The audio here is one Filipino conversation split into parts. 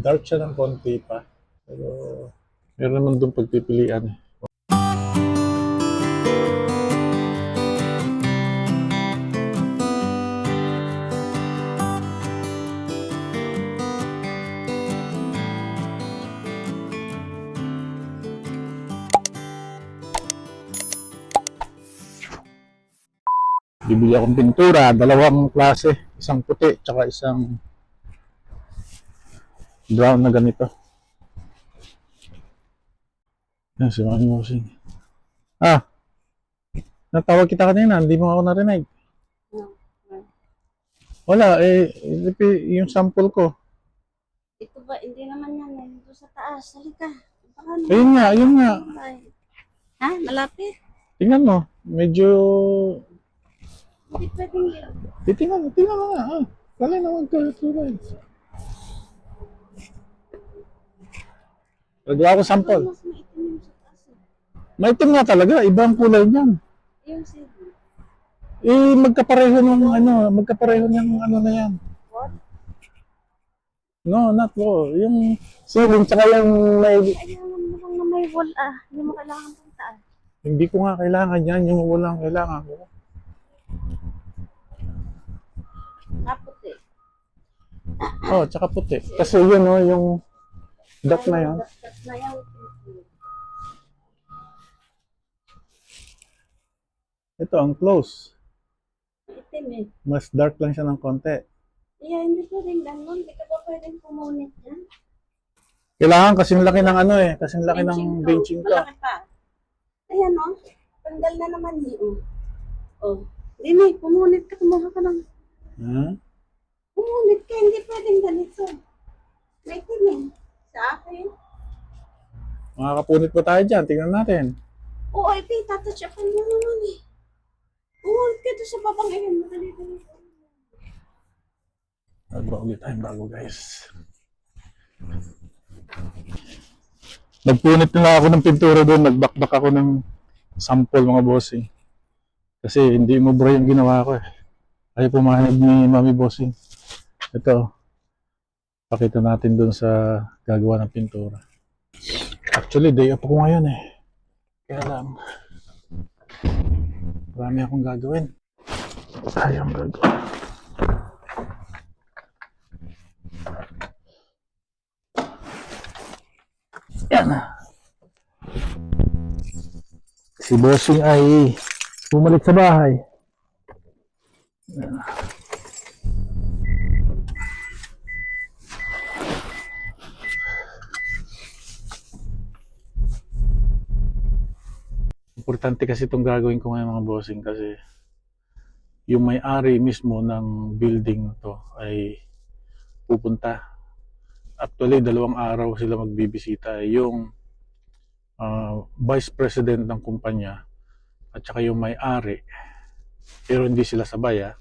Dark siya ng konti pa. Pero meron naman doon pagpipilian. Bibili akong pintura, dalawang klase, isang puti, tsaka isang brown na ganito. Yan, si Mami Mosing. Ah, natawag kita kanina, hindi mo ako narinig. Wala, eh, yung sample ko. Ito ba, hindi naman yan. eh. Ito sa taas. Halika. Baka naman. Ayun nga, ayun nga. Ha? Malapit? Tingnan mo, medyo... Hindi pwedeng yun. Titingnan mo, tingnan mo nga. Ah, wala naman tulad. Nagawa ko sample. Mas maitim yung sa taas. eh. Maitim nga talaga, ibang kulay niyan. Yung sige. Eh, magkapareho ng ano, magkapareho ng ano na yan. What? No, not ko. Yung ceiling, tsaka yung may... Ayaw mo lang na may wall ah. Hindi mo kailangan puntaan. Hindi ko nga kailangan yan, yung walang kailangan ko. Kaputi. Oh, tsaka puti. Kasi yun, oh, yung dot na yan. Ito, ang close. Itim eh. Mas dark lang siya ng konti. Yeah, hindi pwedeng ganun. Hindi ka ba pwedeng pumunit yan? Kailangan kasing laki ng ano eh, kasing laki ng benching ko. Malaki pa. Ayan o. Tanggal na naman yun. Oh. Dini, pumunit ka. Kumuha ka ng Ha? Pumunit ka, hindi pwedeng ganito. May tinig. Sa akin. Makakapunit pa tayo dyan, tingnan natin. Oo, oh, ito, tatouch-upan mo naman eh. Pumunit ka doon sa babang ayun. Madali, dali. Nagba ulit tayong bago guys. Nagpunit na ako ng pintura doon, nagbakbak ako ng sample mga bossing. Kasi hindi mo bro yung ginawa ko eh. Ayaw pumahanag ni Mami Bossing. Ito, pakita natin doon sa gagawa ng pintura. Actually, day off ako ngayon eh. Kaya lang, marami akong gagawin. Sayang gagawin. Yan. Si Bossing ay bumalik sa bahay. Importante kasi itong gagawin ko ngayon mga bossing kasi yung may-ari mismo ng building to ay pupunta. Actually dalawang araw sila magbibisita. Yung ah, vice president ng kumpanya at saka yung may-ari pero hindi sila sabay ah.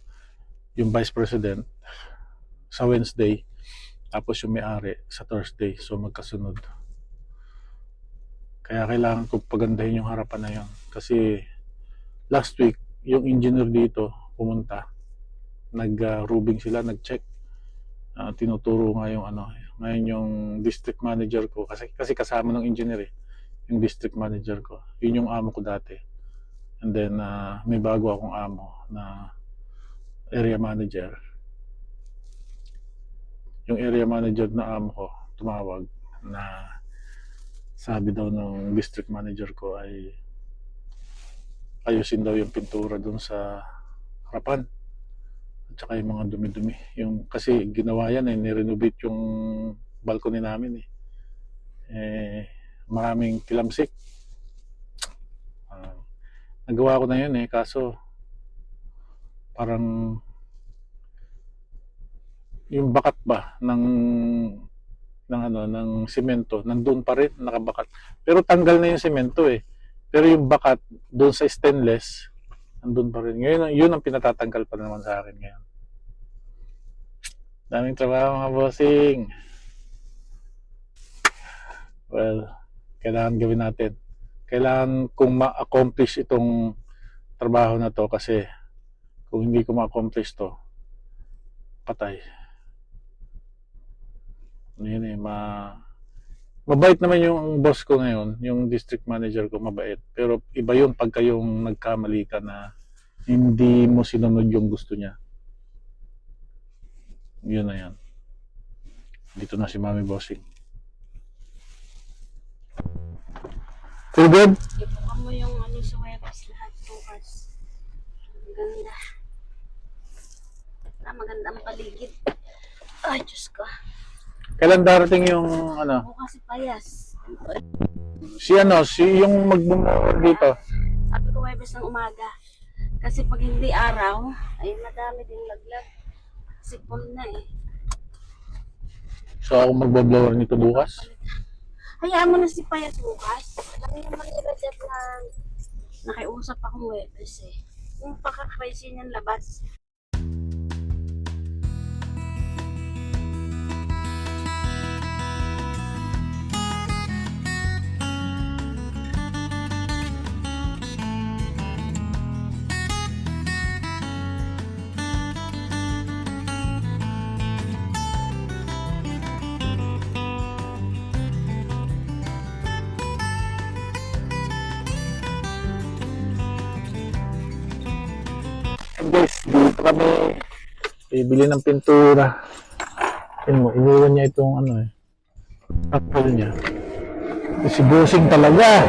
yung vice president sa Wednesday tapos yung may-ari sa Thursday. So magkasunod kaya kailangan ko pagandahin yung harapan na yun. Kasi last week yung engineer dito pumunta. Nag-rubing sila nag-check. Ah, tinuturo nga yung ano ngayon yung district manager ko. Kasi kasi kasama ng engineer eh yung district manager ko. Yun yung amo ko dati. And then ah, may bago akong amo na area manager. Yung area manager na amo ko tumawag na sabi daw ng district manager ko ay ayusin daw yung pintura dun sa harapan at saka yung mga dumi-dumi. Yung, kasi ginawa yan eh, nirenovate yung balcony namin eh. Eh, maraming tilamsik. Ah, nagawa ko na yun eh, kaso parang yung bakat ba ng ng ano ng semento nandoon pa rin nakabakat pero tanggal na yung semento eh pero yung bakat doon sa stainless nandun pa rin ngayon yun ang pinatatanggal pa naman sa akin ngayon Daming trabaho mga bossing. Well, kailangan gawin natin. Kailangan kong ma-accomplish itong trabaho na to kasi kung hindi ko ma-accomplish to, patay. Yun eh, ma... Mabait naman yung boss ko ngayon, yung district manager ko mabait. Pero iba yun pagka yung nagkamali ka na hindi mo sinunod yung gusto niya. Yun na yan. Dito na si Mami Bossing. Feel good? Ibuka mo yung ano sa webs lahat bukas. Ang ganda. Ah, maganda ang paligid. Ay, Diyos ko. Kailan darating yung ano? Bukas si Payas. Si ano, si yung magbumor dito. Sabi ko webs ng umaga. Kasi pag hindi araw, ay madami din laglag. Kasi full na eh. So ako magbablower nito bukas. Hayaan mo na si Payas bukas. Alam mo naman nila Jeff na nakiusap akong webs eh. Yung pagka-crazy niyang labas. Kami bibili ng pintura. Tingnan mo, iniwan niya itong ano eh. Apple niya. Si Bossing talaga.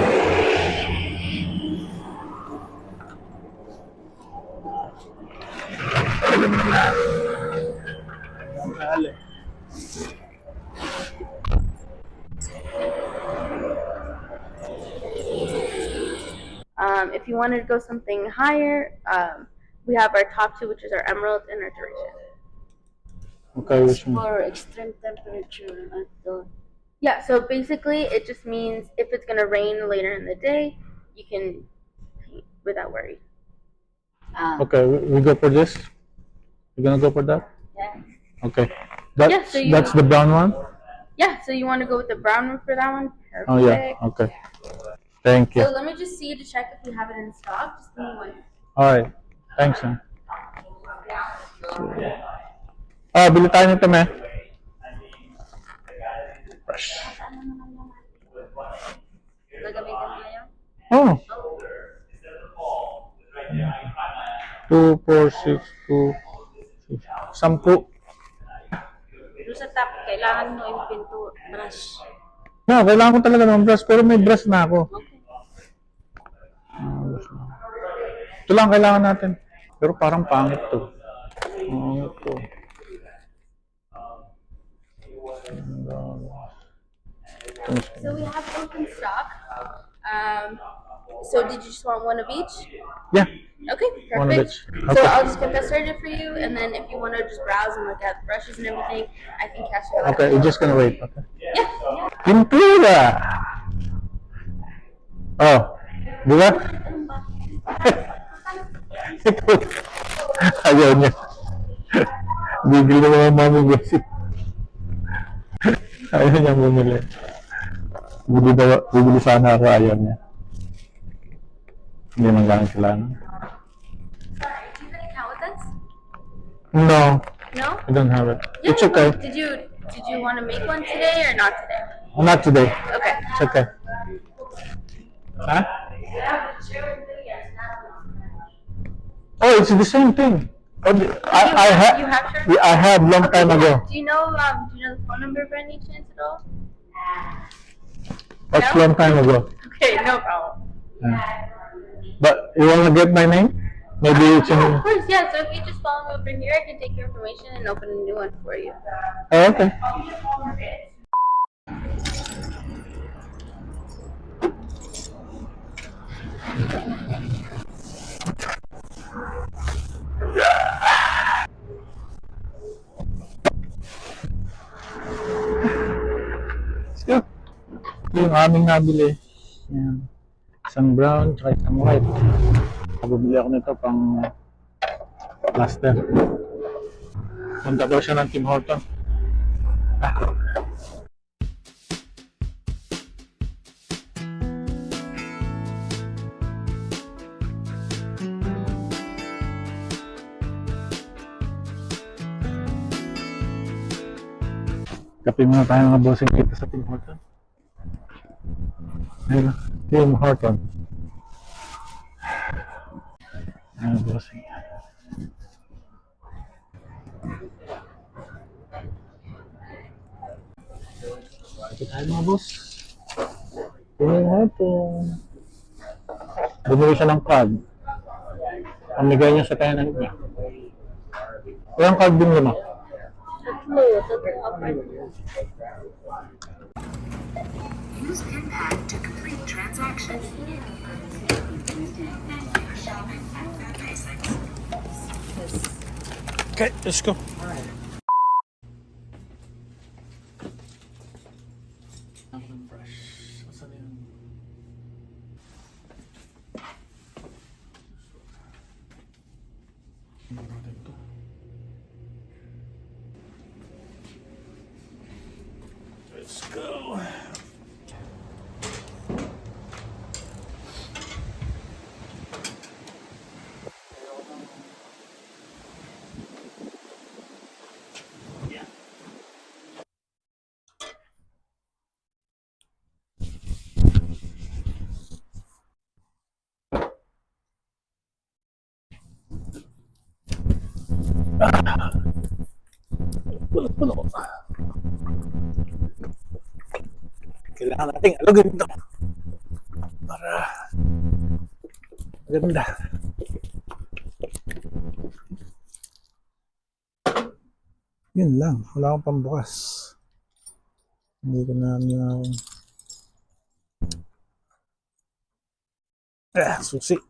Um, if you wanted to go something higher, um, we have our top two, which is our emerald and our duration. Okay, which one? For extreme temperature at the Yeah, so basically, it just means if it's gonna rain later in the day, you can paint without worry. ah, Okay, we, we go for this? You're gonna go for that? yeah. Okay. That's, Yeah, so you- that's the brown one? Yeah, so you want to go with the brown one for that one? Perfect. Oh yeah, okay. Thank you. So let me just see to check if we have it in stock. Just give me one. Alright. Thanks, man. Ah, bili tayo nito, me. Fresh. Gagamitin mo na yun? Oh. Two, four, six, two, six. Sampu. Doon sa top, kailangan mo yung pinto, brush. No, kailangan ko talaga ng brush, pero may brush na ako. Okay. Ah, brush na. Ito lang kailangan natin. Pero parang pangit to. Pangit to. So we have in stock. Um, so did you just want one of each? Yeah. Okay, perfect. One of each. So Okay. I'll just get that started for you, and then if you want to just browse and look at the brushes and everything, I can catch you. Okay, you're just gonna wait. Okay. Yeah, yeah. Pintura! Oh, di ba? Ayaw niya. Bibili na mga mami gossip. Ayaw niya bumili. Bibili, daw, bibili sana ako, ayaw niya. Hindi man lang kailangan. Sorry, do you have an account with us? No, No. I don't have it. Yeah, It's okay. Did you did you want to make one today or not today? Not today. Okay. It's okay. Huh? Oh, it's the same thing. I, I have. You have sure? Yeah, I have long time ago. Do you know um do you know the phone number by any chance at all? That's long time ago. Okay, no problem. Yeah. But you wanna get my name? Maybe it's in. Of course, yeah. So if you just follow me over here, I can take your information and open a new one for you. Oh, okay. Yung aming nabili. Yan. Isang brown, tsaka isang white. Bumili ako nito pang plaster. Punta daw siya ng Tim Horton. Kape muna tayo mga bossing dito sa Tim Horton. Ayun, Tim Horton. Ayun, bossing. Kape tayo mga boss. Tim Horton. Bumili siya ng card. Pamigay niya sa tenant niya. Ilang card din mo? Tatlo, tatlo. Use PIN pad to complete transaction. Okay, let's go. Kailangan nating alugin ito. Para maganda. Yun lang. Wala akong pambukas. Hindi ko na yung... Ah, susi.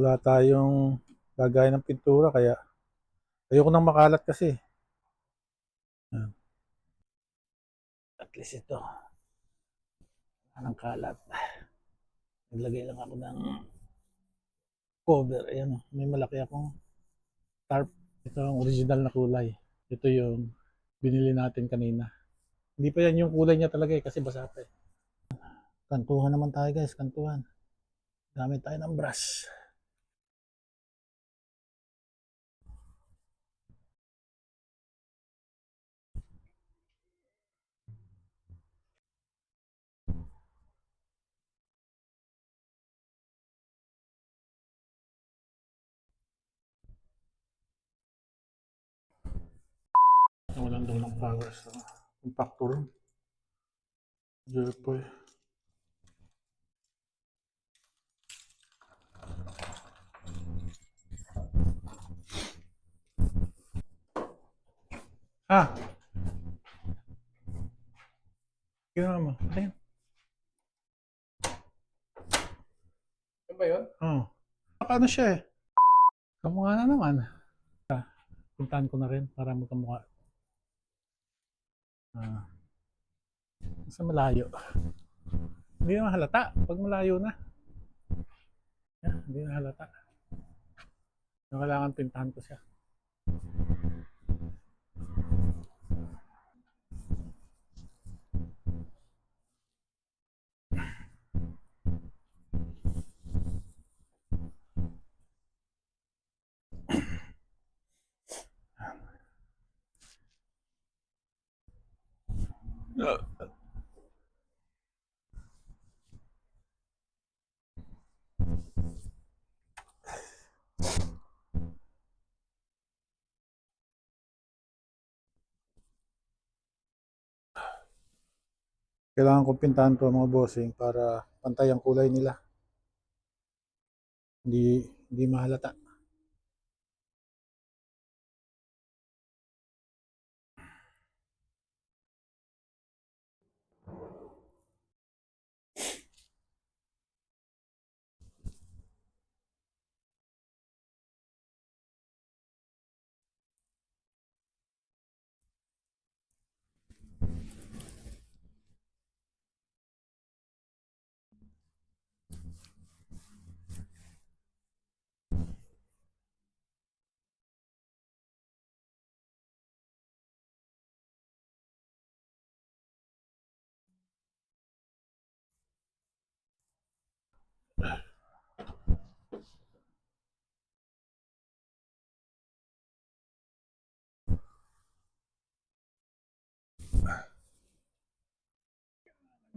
Wala tayong lagay ng pintura kaya ayoko nang makalat kasi. Yan. At least ito. Anong kalat. Naglagay lang ako ng cover. Ayan, may malaki akong tarp. Ito ang original na kulay. Ito yung binili natin kanina. Hindi pa yan yung kulay niya talaga eh, kasi basa pa eh. Kantuhan naman tayo guys, kantuhan. Gamit tayo ng brush. Walang daw ng power sa compactor. Jerpoy. Ah! Ginawa mo. Ayun. Ano ba yun? Oo. Baka ano siya eh. Kamukha na naman. Ah, puntahan ko na rin para magkamukha. Ah. Sa malayo. Hindi na halata. Pag malayo na. Yeah, hindi na halata. Kailangan pintahan ko siya. Kailangan ko pintahan ko mga bossing para pantay ang kulay nila. Hindi hindi mahalata.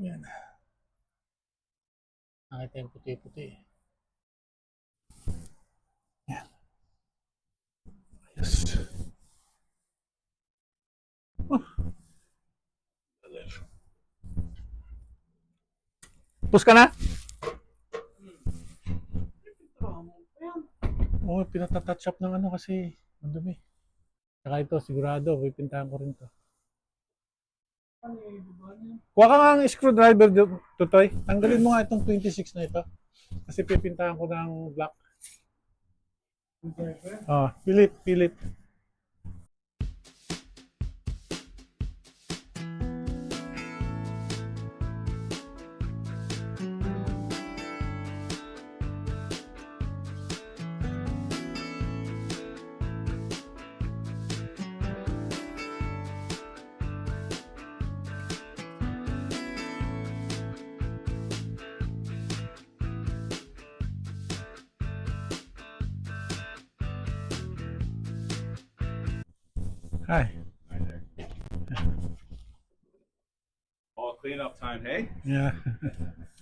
Yan. Nakita yung puti-puti. Yan. Yes. Oh. Push ka na? Oo, oh, pinatatouch up ng ano kasi madumi. Saka ito, sigurado, pipintahan ko rin to. Kuha ka nga ng screwdriver, Tutoy. Tanggalin mo nga itong 26 na ito. Kasi pipintahan ko ng black. Oh, pilit, pilit. Yeah.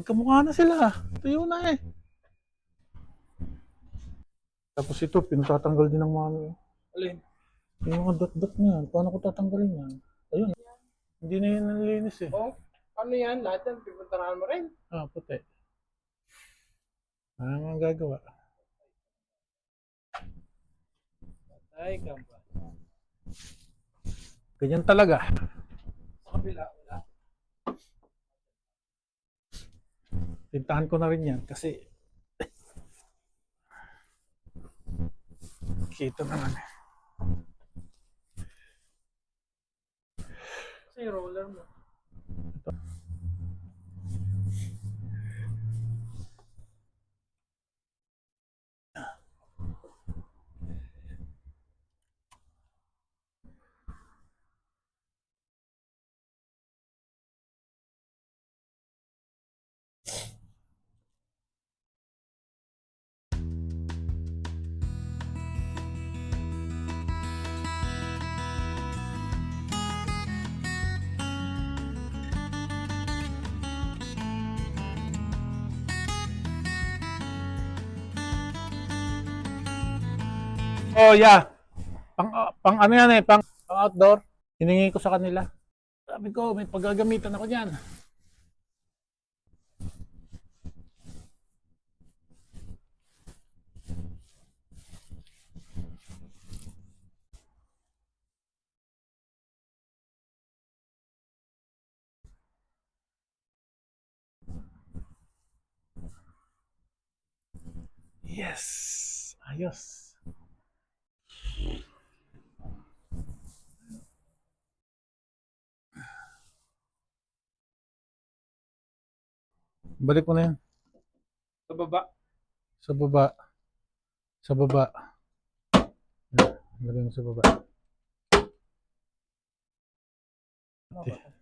Magkamukha na sila. Tuyo na eh. Tapos ito, pinatatanggal din ng mami. Alin? Yung mga dot-dot niyan, paano ko tatanggalin yan? Ayun. Hindi na yun nalilinis eh. Oh, ano yan? Lahat yan, pipuntahan mo rin. Ah, puti. Ano ang gagawa? Ay, ka ba? Ganyan talaga. Sa kabila, wala. Tintahan ko na rin yan kasi kita naman eh. Kasi roller mo. Oh, yeah. Pang, ah, pang ano yan eh, pang, pang outdoor. Hiningi ko sa kanila. Sabi ko, may paggagamitan ako niyan. Yes! Ayos. Balik mo na yan. Sa baba. Sa baba. Sa baba. Lagay mo sa baba. Ate.